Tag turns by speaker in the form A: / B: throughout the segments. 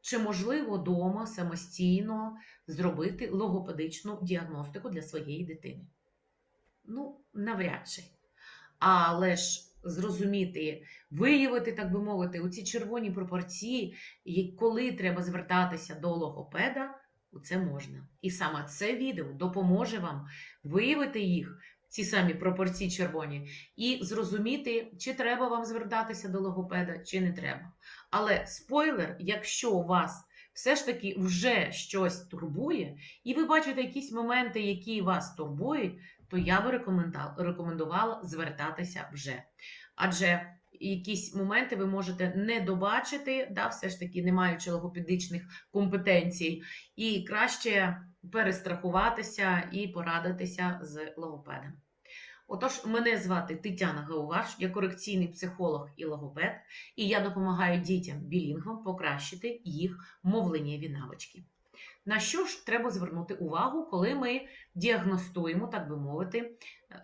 A: чи можливо вдома самостійно зробити логопедичну діагностику для своєї дитини? Ну, навряд чи. Але ж зрозуміти, виявити, так би мовити, у ці червоні пропорції, коли треба звертатися до логопеда, це можна. І саме це відео допоможе вам виявити їх, ці самі пропорції червоні, і зрозуміти, чи треба вам звертатися до логопеда, чи не треба. Але спойлер, якщо у вас все ж таки вже щось турбує, і ви бачите якісь моменти, які вас турбують, то я би рекомендувала звертатися вже. Адже якісь моменти ви можете не добачити, да, все ж таки, не маючи логопедичних компетенцій, і краще перестрахуватися і порадитися з логопедом. Отож, мене звати Тетяна Гауваш, я корекційний психолог і логопед, і я допомагаю дітям білінгвам покращити їх мовленнєві навички. На що ж треба звернути увагу, коли ми діагностуємо, так би мовити,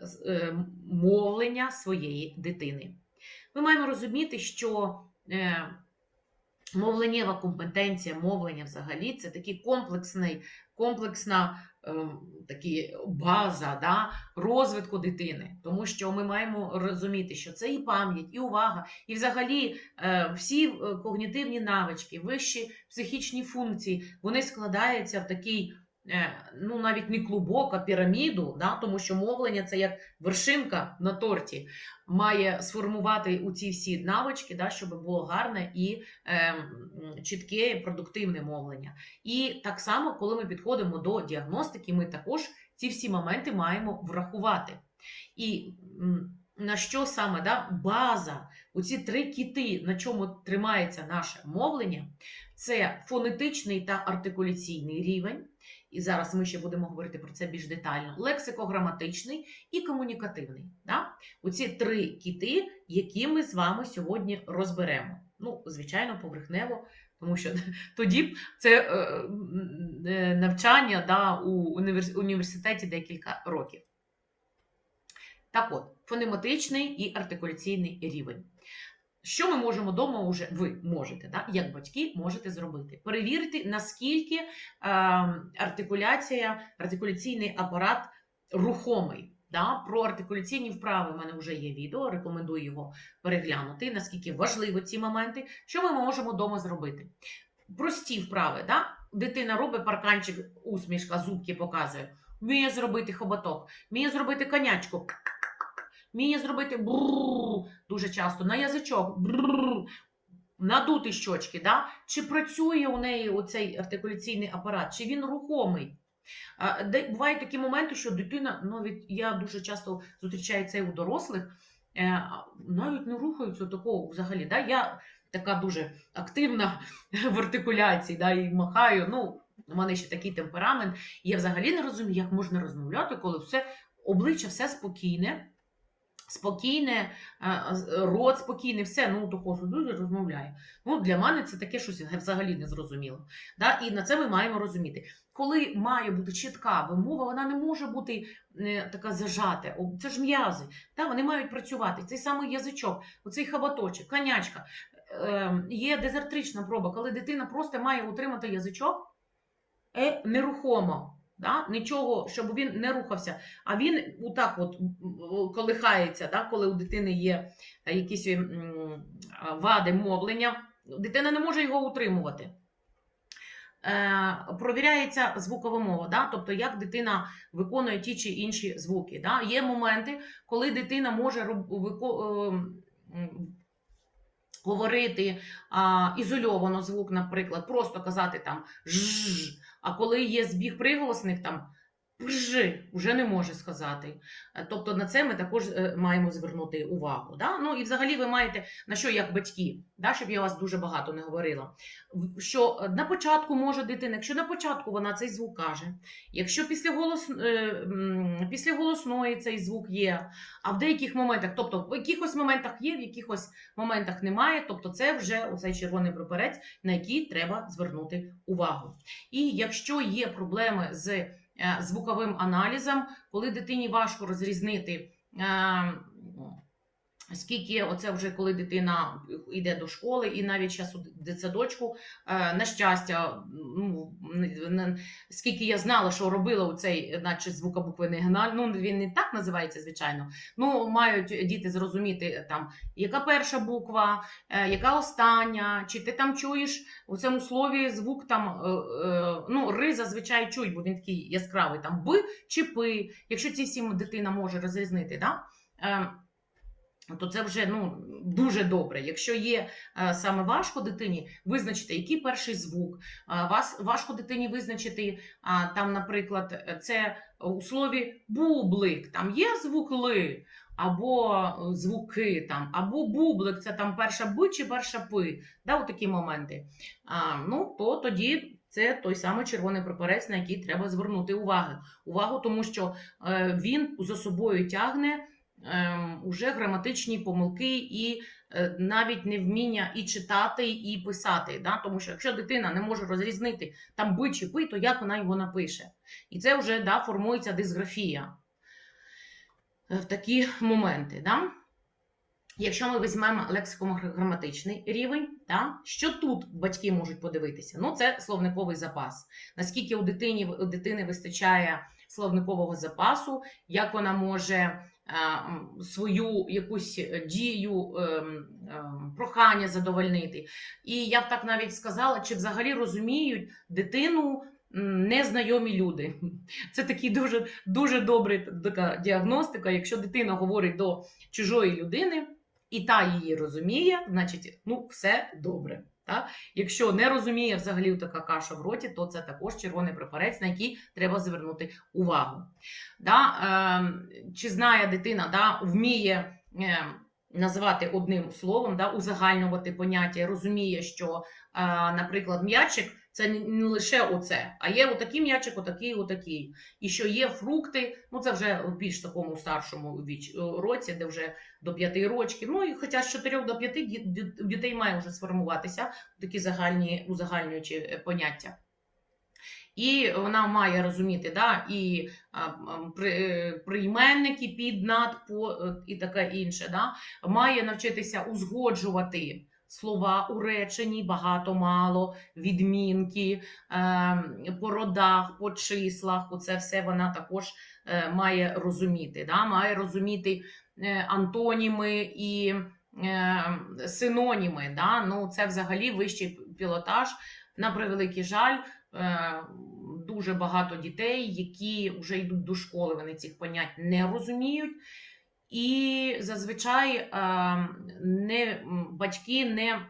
A: з- е, мовлення своєї дитини? Ми маємо розуміти, що е, мовленнєва компетенція, мовлення взагалі це такий комплексний, комплексна такі база да, розвитку дитини. Тому що ми маємо розуміти, що це і пам'ять, і увага, і взагалі е, всі е, когнітивні навички, вищі психічні функції, вони складаються в такий. Е, Ну, навіть не клубок, а піраміду, да? тому що мовлення це як вершинка на торті, має сформувати у ці всі навички, да, щоб було гарне і е, чітке, продуктивне мовлення. І так само, коли ми підходимо до діагностики, ми також ці всі моменти маємо врахувати. І на що саме да, база, оці три кіти, на чому тримається наше мовлення, це фонетичний та артикуляційний рівень. І зараз ми ще будемо говорити про це більш детально. Лексико-граматичний і комунікативний. Да? Оці три кіти, які ми з вами сьогодні розберемо. Ну, звичайно, поверхнево, тому що тоді це е, е, навчання да, у універс- університеті декілька років. Так от, фонематичний і артикуляційний рівень. Що ми можемо вдома вже, ви можете, да, як батьки можете зробити? Перевірити, наскільки е, артикуляція, артикуляційний апарат рухомий. Да? Про артикуляційні вправи в мене вже є відео, рекомендую його переглянути, наскільки важливі ці моменти. Що ми можемо вдома зробити? Прості вправи. Да? Дитина робить парканчик, усмішка, зубки показує. Вміє зробити хоботок, вміє зробити конячку, вміє зробити брррр, дуже часто на язичок, брррр, надути щочки. Да? Чи працює у неї оцей артикуляційний апарат, чи він рухомий? Бувають такі моменти, що дитина, навіть я дуже часто зустрічаю це у дорослих, навіть не рухаються такого взагалі. Да? Я така дуже активна в артикуляції, да, і махаю. Ну, у мене ще такий темперамент. Я взагалі не розумію, як можна розмовляти, коли все обличчя все спокійне. Спокійне, е, рот спокійний, все, ну такого дуже розмовляє. Ну, для мене це таке щось взагалі не зрозуміло. Да? І на це ми маємо розуміти. Коли має бути чітка вимова, вона не може бути е, така зажата. Це ж м'язи. Да? Вони мають працювати. Цей самий язичок, оцей хабаточок, конячка. Е, є дезертрична проба, коли дитина просто має утримати язичок нерухомо. Да? Нічого, щоб він не рухався. А він отак от колихається, да? коли у дитини є е, якісь вади мовлення, дитина не може його утримувати. Е, провіряється звукова мова, да? тобто як дитина виконує ті чи інші звуки. Да? Є моменти, коли дитина може вико- ем, говорити а, ізольовано звук, наприклад, просто казати там ж, а коли є збіг приголосних, там пж, вже не може сказати. Е, Тобто на це ми також е, маємо звернути увагу. Да? Ну і взагалі ви маєте на що як батьки, да? щоб я вас дуже багато не говорила. Що е, на початку може дитина, якщо на початку вона цей звук каже, якщо після, голос, після голосної цей звук є, а в деяких моментах, тобто в якихось моментах є, в якихось моментах немає, тобто це вже оцей червоний прапорець, на який треба звернути увагу. І якщо є проблеми з звуковим аналізом, коли дитині важко розрізнити е, Скільки оце вже коли дитина йде до школи, і навіть зараз у дитсадочку, е, на щастя, ну, не- не- скільки я знала, що робила у цей, наче звукобуквений геналь, ну він не так називається, звичайно. Ну, мають діти зрозуміти там, яка перша буква, е, яка остання, чи ти там чуєш у цьому слові звук там, е, ну, ри зазвичай чують, бо він такий яскравий, там б чи пи, якщо ці всі дитина може розрізнити, да? Е, то це вже ну, дуже добре. Якщо є е, саме важко дитині визначити, який перший звук, е, вас, важко дитині визначити, а, там, наприклад, е, це у слові бублик, там є звук ли, або е, звуки, там, або бублик, це там перша б чи перша пи, да, от такі моменти. А, ну, то тоді це той самий червоний прапорець, на який треба звернути увагу. увагу тому що е, він за собою тягне уже граматичні помилки і е, навіть невміння і читати, і писати. Да? Тому що якщо дитина не може розрізнити там би чи пи, то як вона його напише? І це вже да, формується дисграфія е, в такі моменти. Да? Якщо ми візьмемо лексико-граматичний рівень, да, що тут батьки можуть подивитися? Ну, це словниковий запас. Наскільки у дитині, у дитини вистачає словникового запасу, як вона може свою якусь дію, ем, ем, прохання задовольнити. І я б так навіть сказала, чи взагалі розуміють дитину незнайомі люди. Це такий дуже, дуже добра така діагностика. Якщо дитина говорить до чужої людини, і та її розуміє, значить, ну, все добре. Так? Якщо не розуміє взагалі така каша в роті, то це також червоний прапорець, на який треба звернути увагу. Да? Е, чи знає дитина, да, вміє е, називати одним словом, да, узагальнювати поняття, розуміє, що, е, наприклад, м'ячик це не- не лише оце, а є отакий м'ячик, отакий, отакий. І що є фрукти, ну це вже в більш такому старшому році, де вже до п'яти рочків. Ну і хоча з 4 до 5 ді- ді- у дітей має вже сформуватися такі загальні узагальнюючі е, поняття. І вона має розуміти, да, і е, прийменники під над по е, і таке інше. Да, має навчитися узгоджувати слова у реченні, багато, мало, відмінки е, по родах, по числах. Оце все вона також е, має розуміти. Да, має розуміти е, антоніми і синоніми. Да? Ну, це взагалі вищий пілотаж. На превеликий жаль, дуже багато дітей, які вже йдуть до школи, вони цих понять не розуміють. І зазвичай е, не, батьки не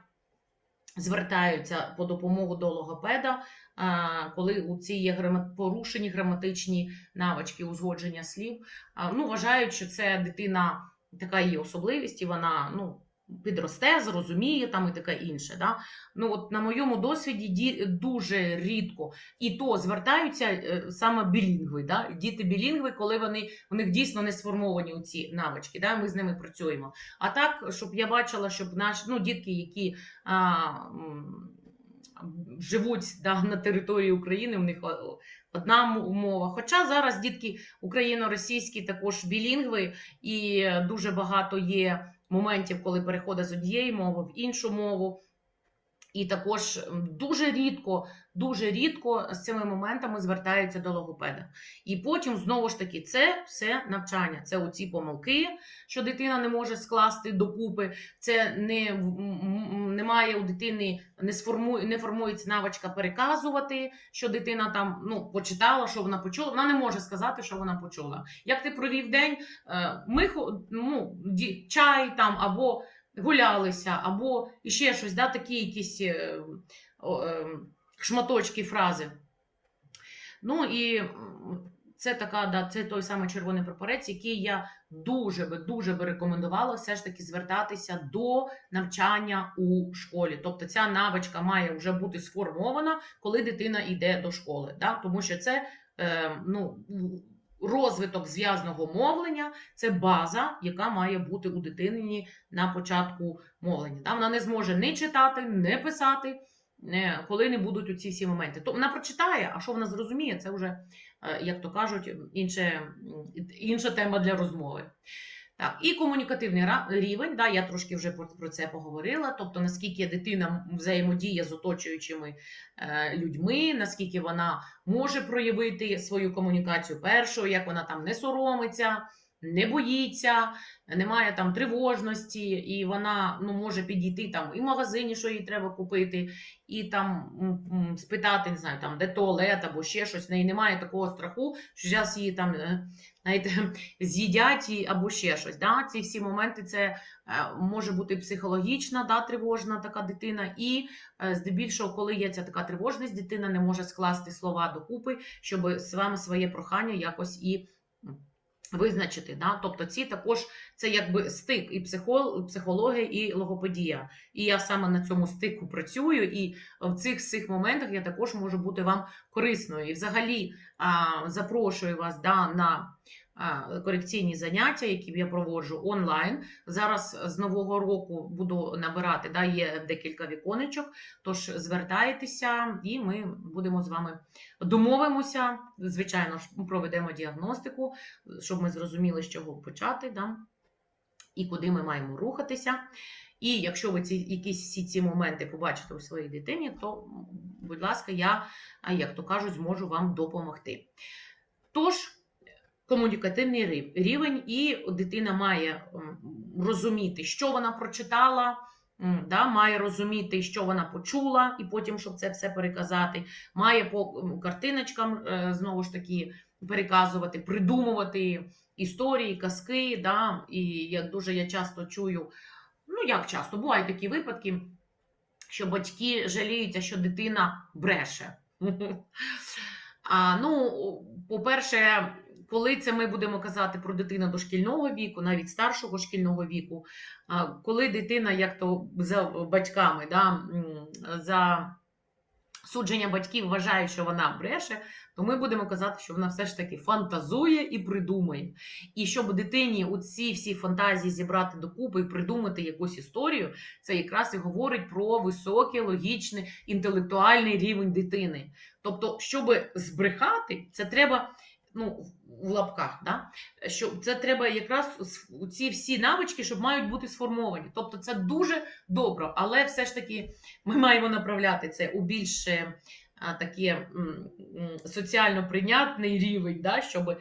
A: звертаються по допомогу до логопеда, е, коли у ці є порушені граматичні навички узгодження слів. Ну, вважають, що це дитина така її особливість, і вона ну, підросте, зрозуміє там і таке інше. Да? Ну, от на моєму досвіді ді, дуже рідко і то звертаються е, саме білінгви. Да? Діти білінгви, коли вони у них дійсно не сформовані ці навички. Да? Ми з ними працюємо. А так, щоб я бачила, щоб наші ну, дітки, які а, живуть да, на території України, у них одна м- мова. Хоча зараз дітки україно-російські також білінгви, і дуже багато є моментів, коли переходить з однієї мови в іншу мову. І також дуже рідко, дуже рідко з цими моментами звертаються до логопеда. І потім знову ж таки це все навчання. Це оці помилки, що дитина не може скласти докупи. Це не немає у дитини, не сформує, не формується навичка переказувати, що дитина там ну почитала, що вона почула. Вона не може сказати, що вона почула. Як ти провів день? Е, Ми ну, чай там або гулялися, або ще щось, да, такі якісь е, е, шматочки фрази. Ну і це така, да, це той самий червоний прапорець, який я дуже би дуже би рекомендувала все ж таки звертатися до навчання у школі. Тобто ця навичка має вже бути сформована, коли дитина йде до школи. Да? Тому що це е, ну, розвиток зв'язного мовлення це база, яка має бути у дитині на початку мовлення. Да? Вона не зможе не читати, не писати, е, коли не будуть у ці всі моменти. То вона прочитає, а що вона зрозуміє, це вже, як то кажуть, інше, інша тема для розмови. Так, і комунікативний рівень, да, я трошки вже про, про це поговорила. Тобто, наскільки дитина взаємодіє з оточуючими е, людьми, наскільки вона може проявити свою комунікацію першою, як вона там не соромиться, не боїться, немає там тривожності, і вона ну, може підійти там і в магазині, що їй треба купити, і там спитати, не знаю, там, де туалет або ще щось. В неї немає такого страху, що зараз її там. е, Знаєте, з'їдять або ще щось. Да? Ці всі моменти це е, може бути психологічна, да, тривожна така дитина. І е, здебільшого, коли є ця така тривожність, дитина не може скласти слова докупи, щоб з вами своє прохання якось і визначити. Да? Тобто ці також це якби стик і психол, психологія, і логоподія. І я саме на цьому стику працюю, і в цих всіх моментах я також можу бути вам корисною. І взагалі запрошую вас да, на корекційні заняття, які я проводжу онлайн. Зараз з нового року буду набирати, да, є декілька віконечок. Тож звертайтеся, і ми будемо з вами домовимося. Звичайно ж, проведемо діагностику, щоб ми зрозуміли, з чого почати, да, і куди ми маємо рухатися. І якщо ви ці якісь всі ці моменти побачите у своїй дитині, то, будь ласка, я, як то кажуть, зможу вам допомогти. Тож, комунікативний рівень, і дитина має розуміти, що вона прочитала, да, має розуміти, що вона почула, і потім, щоб це все переказати, має по картиночкам е, знову ж таки переказувати, придумувати історії, казки. Да, і як дуже я часто чую, ну як часто, бувають такі випадки, що батьки жаліються, що дитина бреше. А, ну, по-перше, коли це ми будемо казати про дитину дошкільного віку, навіть старшого шкільного віку, коли дитина, як то за батьками, да, за судження батьків вважає, що вона бреше, то ми будемо казати, що вона все ж таки фантазує і придумує. І щоб дитині у ці всі фантазії зібрати докупи і придумати якусь історію, це якраз і говорить про високий логічний інтелектуальний рівень дитини. Тобто, щоб збрехати, це треба. Ну, в лапках, да? що це треба якраз ці всі навички, щоб мають бути сформовані. Тобто це дуже добре, але все ж таки ми маємо направляти це у більш е, а, таке соціально прийнятний рівень, да? щоб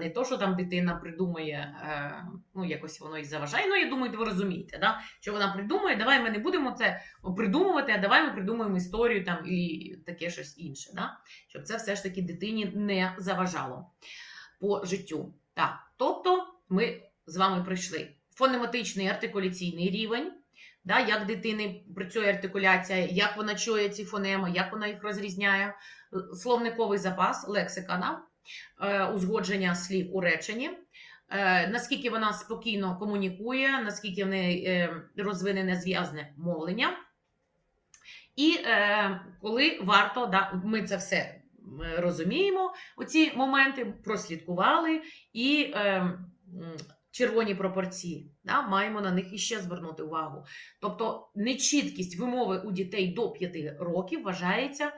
A: не то, що там дитина придумає, е, ну якось воно і заважає. Ну, я думаю, ви розумієте, да? що вона придумає, давай ми не будемо це придумувати, а давай ми придумаємо історію там і таке щось інше. Да? Щоб це все ж таки дитині не заважало по життю. Так, тобто ми з вами пройшли фонематичний артикуляційний рівень, да, як дитини працює артикуляція, як вона чує ці фонеми, як вона їх розрізняє, словниковий запас, лексика, да, е, узгодження слів у реченні. е, Наскільки вона спокійно комунікує, наскільки в неї е, розвинене зв'язне мовлення. І коли варто, да, ми це все розуміємо, оці моменти прослідкували і червоні пропорції, да, маємо на них іще звернути увагу. Тобто нечіткість вимови у дітей до 5 років вважається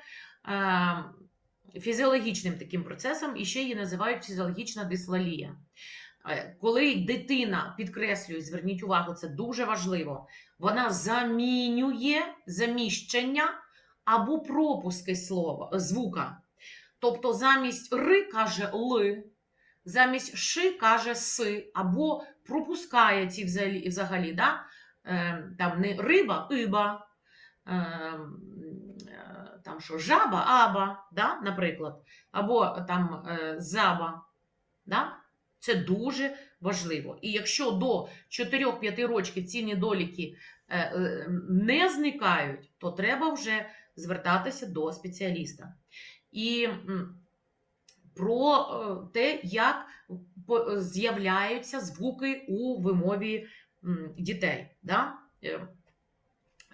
A: е, фізіологічним таким процесом, і ще її називають фізіологічна дислалія. Е, Коли дитина підкреслюю, зверніть увагу, це дуже важливо. Вона замінює заміщення або пропуски слова, звука. Тобто замість ри каже ли, замість ши каже си, або пропускає ці взагалі, взагалі да? е, там не риба, иба, е, там що, жаба, аба, да? наприклад, або там е, заба. Да? Це дуже важливо. І якщо до 4-5 років ці недоліки не зникають, то треба вже звертатися до спеціаліста. І про е, те, як з'являються звуки у вимові дітей. Да? Е,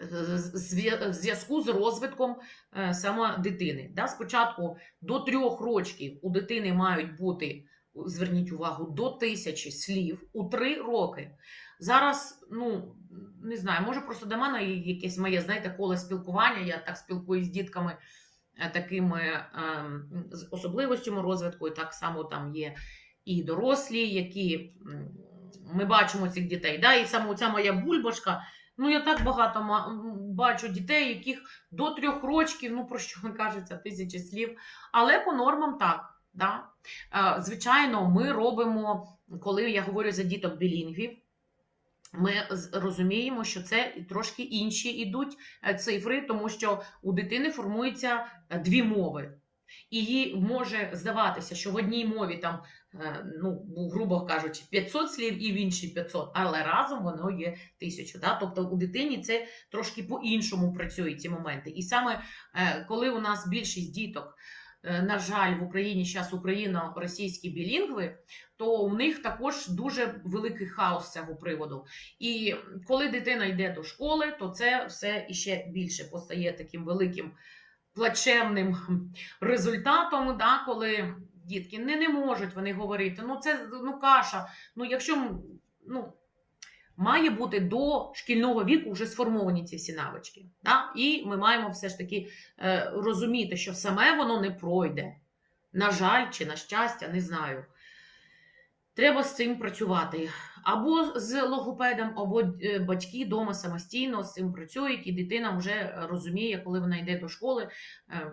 A: в зв'язку з розвитком е, саме дитини. Да? Спочатку до трьох років у дитини мають бути, зверніть увагу, до тисячі слів у три роки. Зараз, ну не знаю, може просто до мене якесь моє, знаєте, коло спілкування. Я так спілкуюсь з дітками е, такими ем, з особливостями розвитку, і так само там є і дорослі, які ми бачимо цих дітей. Да? І саме ця моя бульбашка. Ну, я так багато бачу дітей, яких до трьох рочків, ну про що кажеться, тисячі слів. Але по нормам так. Да? Е, Звичайно, ми робимо, коли я говорю за діток білінгвів, ми розуміємо, що це трошки інші йдуть е, цифри, тому що у дитини формуються е, дві мови. І їй може здаватися, що в одній мові там, е, ну, грубо кажучи, 500 слів і в іншій 500, але разом воно є 1000. Да? Тобто у дитині це трошки по-іншому працює ці моменти. І саме коли у нас більшість діток, на жаль, в Україні зараз україно-російські білінгви, то у них також дуже великий хаос з цього приводу. І коли дитина йде до школи, то це все іще більше постає таким великим плачевним результатом, да, коли дітки не, не можуть вони говорити, ну це ну каша. Ну, якщо ну, має бути до шкільного віку вже сформовані ці всі навички. Да? І ми маємо все ж таки е, розуміти, що саме воно не пройде. На жаль, чи на щастя, не знаю. Треба з цим працювати. Або з логопедом, або е, батьки вдома самостійно з цим працюють, і дитина вже розуміє, коли вона йде до школи, е,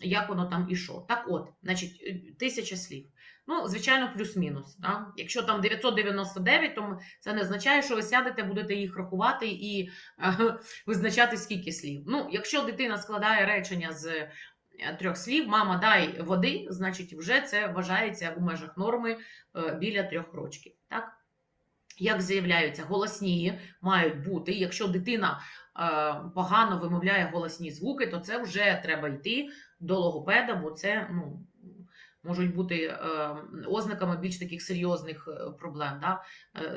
A: як воно там і. Так от, значить, е, тисяча слів. Ну, звичайно, плюс-мінус. Да? Якщо там 999, то це не означає, що ви сядете, будете їх рахувати і е, визначати, скільки слів. Ну, якщо дитина складає речення з трьох слів, мама дай води, значить, вже це вважається у межах норми біля трьох рочків. Так? Як заявляються, голосні мають бути. Якщо дитина е, погано вимовляє голосні звуки, то це вже треба йти до логопеда, бо це ну, можуть бути е, ознаками більш таких серйозних е, проблем, да?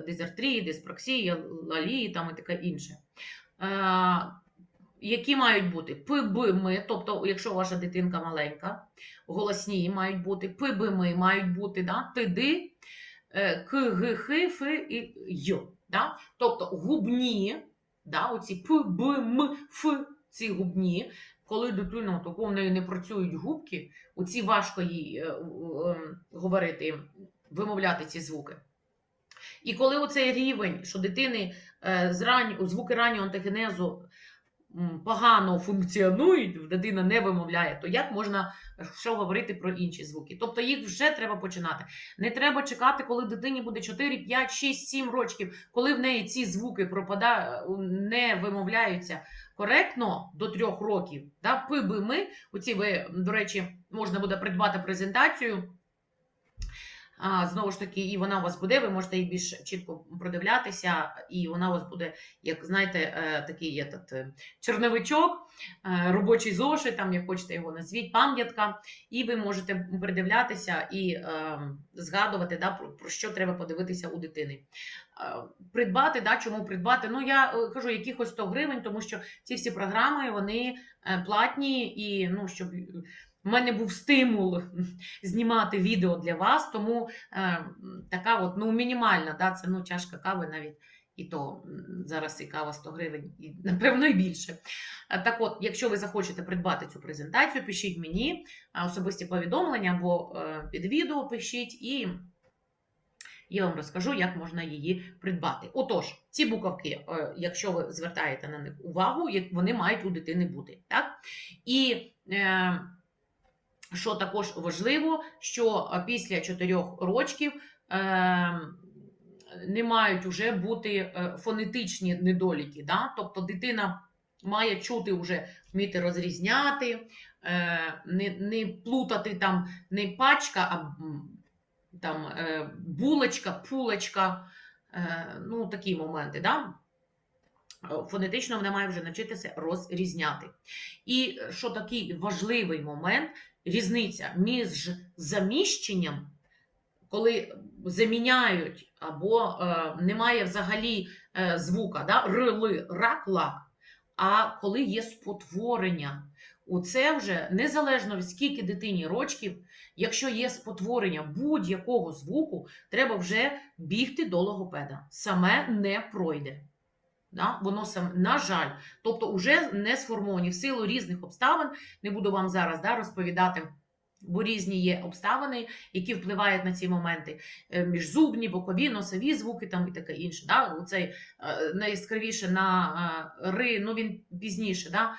A: дизартрії, диспраксії, лалії там і таке інше. Які мають бути пибими, тобто, якщо ваша дитинка маленька, голосні мають бути, пибими мають бути, да? тиди, к, г, х, ф і й. Да? Тобто губні, да? оці п, б, м, ф, ці губні, коли дитина тако в неї не працюють губки, оці важко їй е, е, говорити, вимовляти ці звуки. І коли оцей рівень, що дитини е, з звуки раннього антогенезу м, погано функціонують, дитина не вимовляє, то як можна е, що говорити про інші звуки? Тобто їх вже треба починати. Не треба чекати, коли дитині буде 4, 5, 6, 7 років, коли в неї ці звуки пропадають, не вимовляються коректно до 3 років. Да? Пиби ми, оці ви, до речі, можна буде придбати презентацію. Знову ж таки, і вона у вас буде, ви можете її більш чітко продивлятися, і вона у вас буде, як знаєте, е, такий є тут е, черновичок, е, робочий зошит, там, як хочете його назвіть, пам'ятка, і ви можете придивлятися і згадувати, да, про, що треба подивитися у дитини. Придбати, да, чому придбати? Ну, я кажу, якихось 100 гривень, тому що ці всі програми вони платні, і ну, щоб в мене був стимул знімати відео для вас, тому е, така от, ну, мінімальна, да, це ну, чашка кави навіть. І то зараз і кава 100 гривень, і напевно і більше. Е, Так от, якщо ви захочете придбати цю презентацію, пишіть мені е, особисті повідомлення або е, під відео пишіть, і я вам розкажу, як можна її придбати. Отож, ці буковки, якщо ви звертаєте на них увагу, вони мають у дитини бути. Так? І що також важливо, що е, після 4 рочків е, не мають вже бути е, фонетичні недоліки. Да? Тобто дитина має чути вже, вміти розрізняти, е, не, не плутати там не пачка, а там булочка, пулочка, ну такі моменти. Да? Фонетично вона має вже навчитися розрізняти. І що такий важливий момент, різниця між заміщенням, коли заміняють або е, немає взагалі е, звука, да? рили, рак, а коли є спотворення. Оце вже незалежно від скільки дитині рочків, якщо є спотворення будь-якого звуку, треба вже бігти до логопеда. Саме не пройде. Да? Воно сам, на жаль, тобто вже не сформовані в силу різних обставин. Не буду вам зараз да, розповідати Бо різні є обставини, які впливають на ці моменти. Е, Міжзубні, бокові, носові звуки там і таке інше. Да? Оцей е, найяскравіше на е, ри, ну він пізніше, да?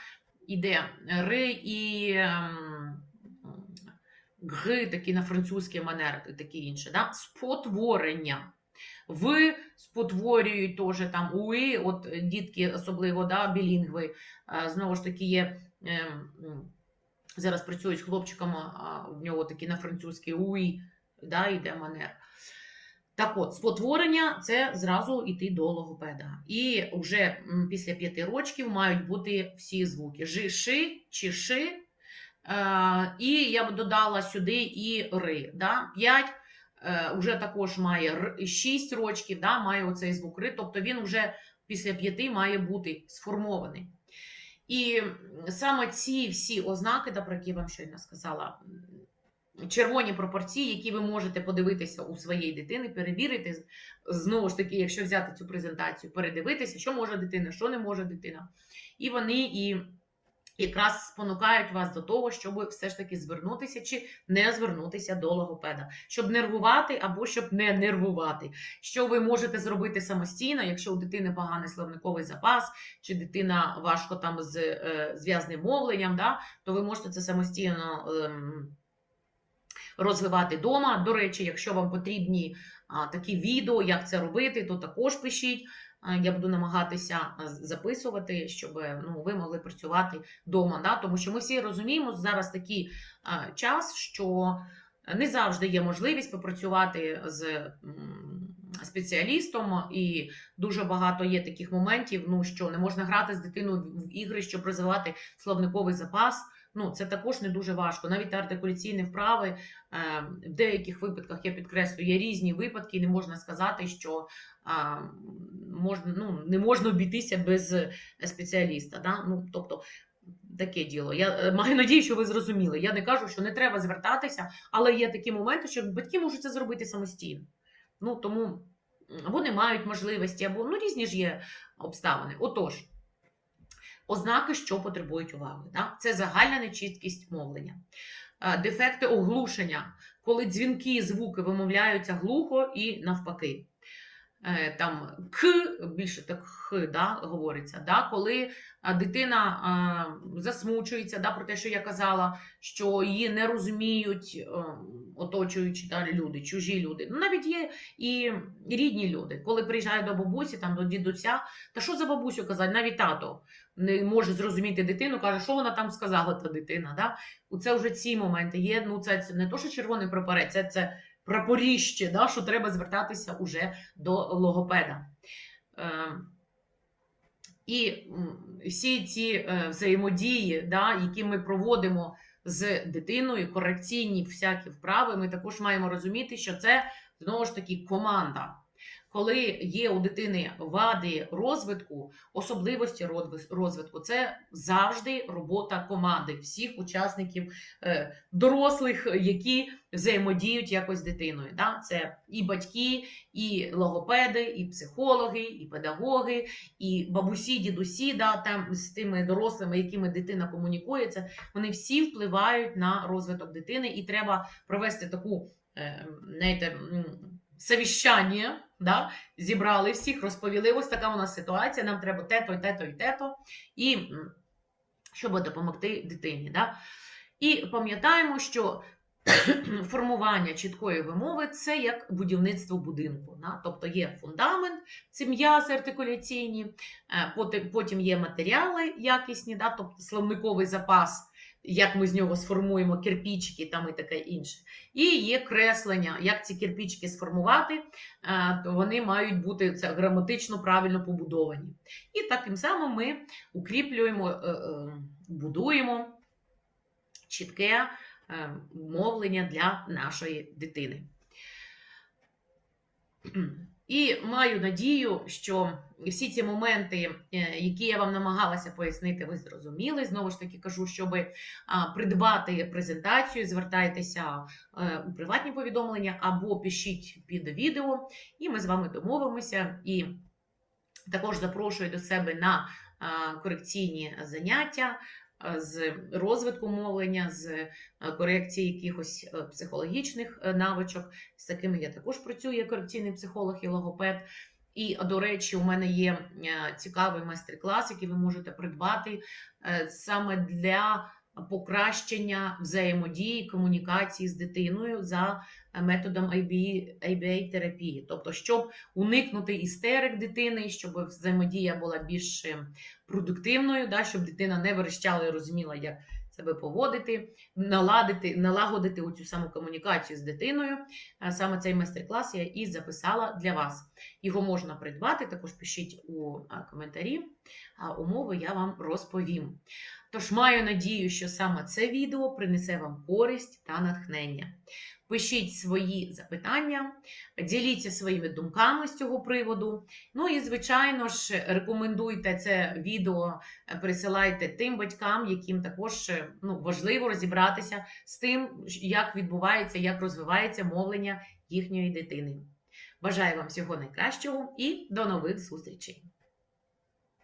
A: іде ри і ем, г, такі на французький манер, такі інше. Да? Спотворення. В спотворюють теж там уи, от е, дітки, особливо да, білінгви, е, знову ж таки є. ем, Зараз працюють з хлопчиком, а в нього такі на французький уй, да, йде манер. Так от, спотворення це зразу йти до логопеда. І вже після п'яти рочків мають бути всі звуки: жи, ши, чи ши. Е, і я б додала сюди і ри. Да? 5 е, вже також має р, 6 рочків, да? має оцей звук ри, тобто він вже після п'яти має бути сформований. І саме ці всі ознаки, про які я вам щойно сказала, червоні пропорції, які ви можете подивитися у своєї дитини, перевірити, знову ж таки, якщо взяти цю презентацію, передивитися, що може дитина, що не може дитина. І вони і якраз спонукають вас до того, щоб все ж таки звернутися чи не звернутися до логопеда, щоб нервувати або щоб не нервувати. Що ви можете зробити самостійно, якщо у дитини поганий словниковий запас, чи дитина важко там з е, зв'язним мовленням, да, то ви можете це самостійно ем, розвивати вдома. До речі, якщо вам потрібні а, такі відео, як це робити, то також пишіть. Я буду намагатися записувати, щоб ну, ви могли працювати вдома. Да? Тому що ми всі розуміємо зараз такий час, що не завжди є можливість попрацювати з спеціалістом, і дуже багато є таких моментів, ну що не можна грати з дитиною в ігри, щоб розвивати словниковий запас. Ну, це також не дуже важко. Навіть артикуляційні вправи е, в деяких випадках я підкреслюю, є різні випадки, не можна сказати, що а, можна, ну, не можна обійтися без спеціаліста. Да? Ну, тобто, таке діло. Я е, маю надію, що ви зрозуміли. Я не кажу, що не треба звертатися, але є такі моменти, що батьки можуть це зробити самостійно. Ну, тому або не мають можливості, або ну, різні ж є обставини. Отож, ознаки, що потребують уваги. Да? Це загальна нечіткість мовлення. Е, Дефекти оглушення, коли дзвінки, і звуки вимовляються глухо і навпаки. Е, Там к, більше так х да, говориться, да, коли дитина засмучується да, про те, що я казала, що її не розуміють е, оточуючі да, люди, чужі люди. Ну, навіть є і рідні люди, коли приїжджають до бабусі, там, до дідуся, та що за бабусю казати, навіть тато не може зрозуміти дитину, каже, що вона там сказала, та дитина. Да? Це вже ці моменти є. Ну, це, це не то, що червоний прапорець, це, це прапоріще, да, що треба звертатися уже до логопеда. Е, і всі ці е, взаємодії, да, які ми проводимо з дитиною, корекційні всякі вправи, ми також маємо розуміти, що це знову ж таки команда. Коли є у дитини вади розвитку, особливості розвитку, це завжди робота команди, всіх учасників е, дорослих, які взаємодіють якось з дитиною. Це і батьки, і логопеди, і психологи, і педагоги, і бабусі, дідусі, там з тими дорослими, якими дитина комунікує, це вони всі впливають на розвиток дитини, і треба провести таку, е, знаєте, совіщання, да? зібрали всіх, розповіли, ось така у нас ситуація, нам треба те-то, те-то, і те-то, і щоб допомогти дитині. Да? І пам'ятаємо, що формування чіткої вимови це як будівництво будинку. Да? Тобто є фундамент, це м'язи артикуляційні, е, потім є матеріали якісні, да? тобто словниковий запас, як ми з нього сформуємо кирпічики там і таке інше. І є креслення, як ці кирпічики сформувати, е, то вони мають бути це граматично правильно побудовані. І таким самим ми укріплюємо, е, е, будуємо чітке мовлення для нашої дитини. І маю надію, що всі ці моменти, е, які я вам намагалася пояснити, ви зрозуміли. Знову ж таки кажу, щоб придбати презентацію, звертайтеся е, у приватні повідомлення або пишіть під відео, і ми з вами домовимося. І також запрошую до себе на корекційні заняття. Е, з розвитку мовлення, з е, корекції якихось е, психологічних навичок. З такими я також працюю як корекційний психолог і логопед. І, до речі, у мене є цікавий майстер-клас, який ви можете придбати саме для покращення взаємодії, комунікації з дитиною за методом ABA-терапії. Тобто, щоб уникнути істерик дитини, щоб взаємодія була більш е, продуктивною, да, щоб дитина не верещала і розуміла, як себе поводити, наладити, налагодити цю саму комунікацію з дитиною. Саме цей майстер-клас я і записала для вас. Його можна придбати, також пишіть у коментарі, а умови я вам розповім. Тож маю надію, що саме це відео принесе вам користь та натхнення. Пишіть свої запитання, діліться своїми думками з цього приводу. Ну і, звичайно ж, рекомендуйте це відео, е, присилайте тим батькам, яким також ну, важливо розібратися з тим, як відбувається, як розвивається мовлення їхньої дитини. Бажаю вам всього найкращого і до нових зустрічей!